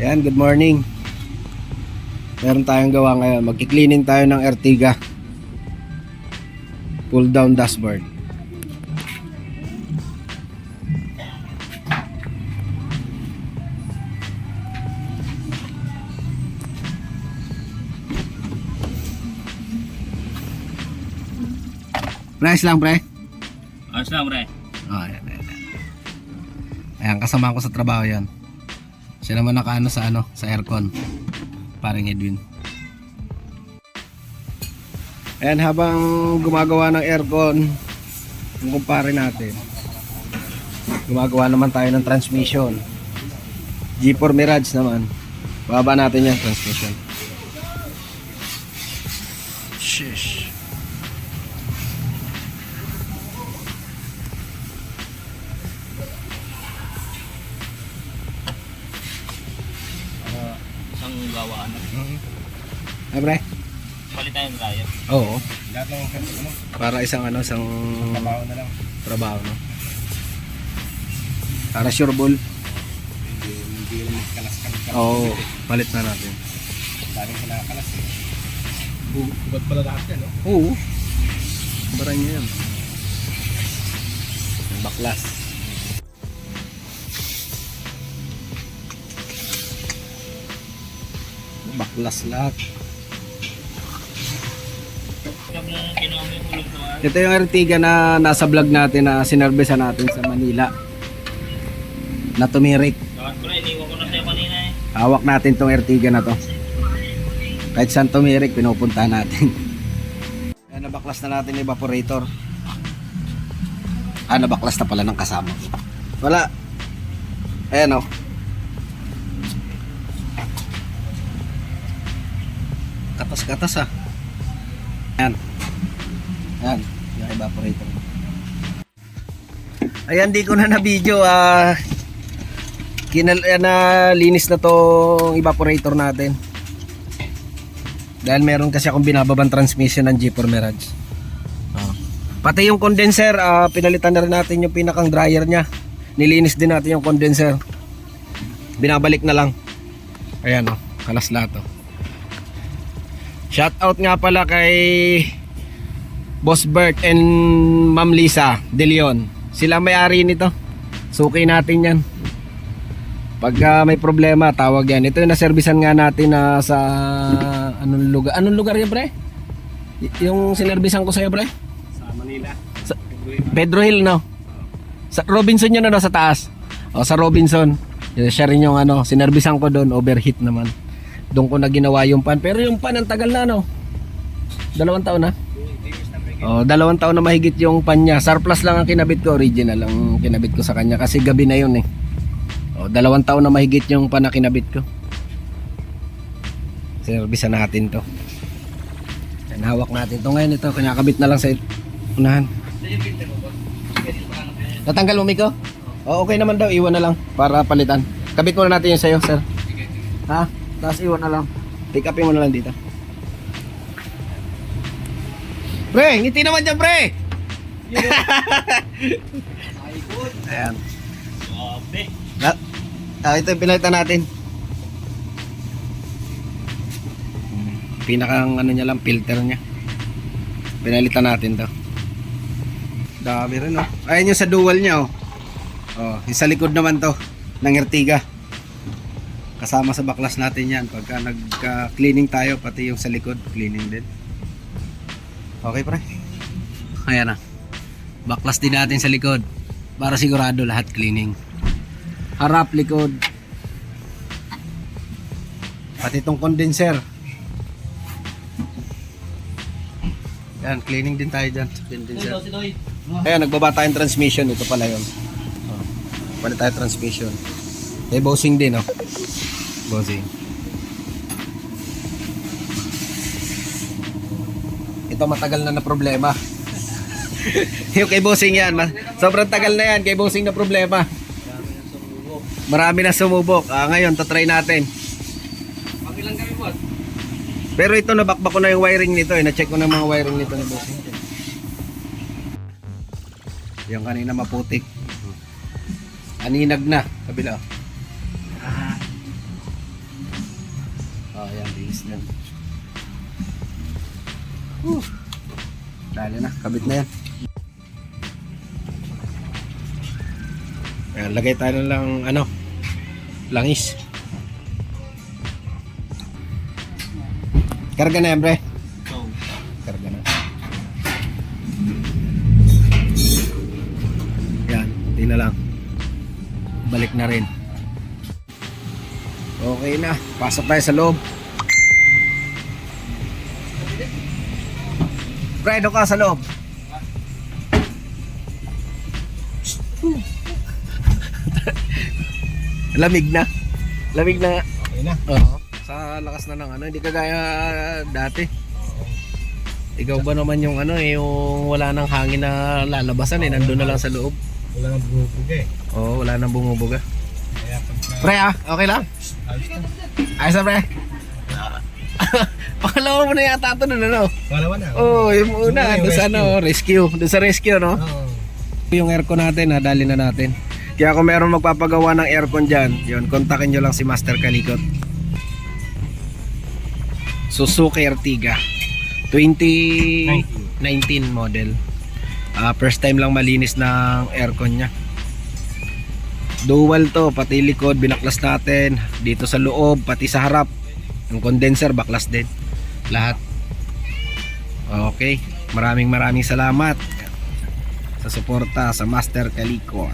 Ayan, good morning. Meron tayong gawa ngayon. Magki-cleaning tayo ng Ertiga. Pull down dashboard. Price lang, pre. Ayos lang, pre. Oh, ayan, ayan. Ayan, kasama ko sa trabaho yan. Siya naman nakaano sa ano, sa aircon. Parang Edwin. Ayan, habang gumagawa ng aircon, kung kumpare natin, gumagawa naman tayo ng transmission. G4 Mirage naman. Baba natin yan, transmission. Shish. Isang gawaan. Ah, pre? Palit tayo ng dryer. Oo. Lahat ng ano, Para isang ano, isang trabaho na lang. trabaho, no? Para sure ball. Hindi, hindi rin magkalas-kalas. Oo, palit na natin. Daming kinakalas eh. Bu- Ba't pala lahat yan, no? Oo. Bara niya yan. Baklas. Na wire. Ito yung Ertiga na nasa vlog natin na sinervisa natin sa Manila. Na tumirik. Eh. Hawak natin tong Ertiga na to. Kahit saan tumirik, pinupunta natin. Ayan, nabaklas na natin yung evaporator. Ah, nabaklas na pala ng kasama. Wala. Ayan o. Katas-katas ah. Ayan. Ayan, yung evaporator. Ayan, di ko na na-video ah. Kinal eh, na linis na tong evaporator natin. Dahil meron kasi akong binababang transmission ng G4 Mirage. Oh. Pati yung condenser, ah, pinalitan na rin natin yung pinakang dryer niya. Nilinis din natin yung condenser. Binabalik na lang. Ayan oh, kalas lahat oh. Shout out nga pala kay Boss Bert and Ma'am Lisa De Leon. Sila may-ari nito. Suki natin yan. Pagka may problema, tawag yan. Ito yung naservisan nga natin na sa anong lugar. Anong lugar yan, pre? Y- yung sinervisan ko sa'yo, pre? Sa Manila. Sa Pedro Hill, no? Sa Robinson yun, ano, sa taas. O, sa Robinson. Siya rin yung ano, sinervisan ko doon, overheat naman. Doon ko na ginawa yung pan. Pero yung pan, ang tagal na, no? Dalawang taon na. Oh, dalawang taon na mahigit yung pan niya. Surplus lang ang kinabit ko, original ang kinabit ko sa kanya kasi gabi na yun eh. Oh, dalawang taon na mahigit yung pan na kinabit ko. Servisan natin to. Yan, hawak natin to ngayon ito. Kinakabit na lang sa unahan. Natanggal mo, Miko? Oh, okay naman daw. Iwan na lang para palitan. Kabit muna natin yung sa'yo, sir. Ha? Tapos iwan na lang. Pick upin mo na lang dito. Pre, ngiti naman dyan, pre! Ayan. Grabe. Ah, ito yung pinalitan natin. Pinakang ano niya lang, filter niya. Pinalitan natin to. Dami rin oh. Ayan yung sa dual niya oh. Oh, yung sa likod naman to ng Ertiga. Kasama sa baklas natin yan. Pagka nagka-cleaning tayo, pati yung sa likod, cleaning din. Okay pre. Ayan na. Baklas din natin sa likod. Para sigurado lahat cleaning. Harap, likod. Pati itong condenser. Yan, cleaning din tayo dyan condenser. Ayan, nagbaba tayong transmission. Ito pala yun. Oh, palit tayo transmission. May bossing din, oh. Bossing. Ito matagal na na problema. yung kay bossing yan. Sobrang tagal na yan. Kay bossing na problema. Marami na sumubok. Ah, ngayon, tatry natin. Pakilang kami boss. Pero ito, nabakbak ko na yung wiring nito. Eh. Na-check ko na mga wiring nito ni bossing. Yung kanina maputik. Aninag na. Kabila. Oh, yan, bilis na. Whew. Dali na, kabit na yan. Ayan, lagay tayo lang ano, langis. Karga na yan. So, Karga na. Yan, hindi na lang. Balik na rin. Okay na, pasok tayo sa loob. Pre, doon ka sa loob. Lamig na. Lamig na. Okay na. Oo. Sa lakas na ng ano, hindi kagaya dati. Ikaw ba naman yung ano eh, yung wala nang hangin na lalabasan eh, nandun na lang sa loob. Wala nang bumubuga eh. Oo, wala nang bumubuga. Kaya pagka... Pre ah, okay lang? Ayos na. Pre. Pangalawa mo na yata ito nun ano? Pangalawa na. Oo, oh, yung una, doon sa ano, rescue. Doon sa rescue no? Oo. Yung aircon natin, nadali na natin. Kaya kung meron magpapagawa ng aircon dyan, yun, kontakin nyo lang si Master Kalikot. Suzuki Ertiga. 2019 model. Ah, first time lang malinis ng aircon niya. Dual to, pati likod, binaklas natin. Dito sa loob, pati sa harap. Yung condenser, baklas din. Lahat. Okay. Maraming maraming salamat sa suporta sa Master Kaliko.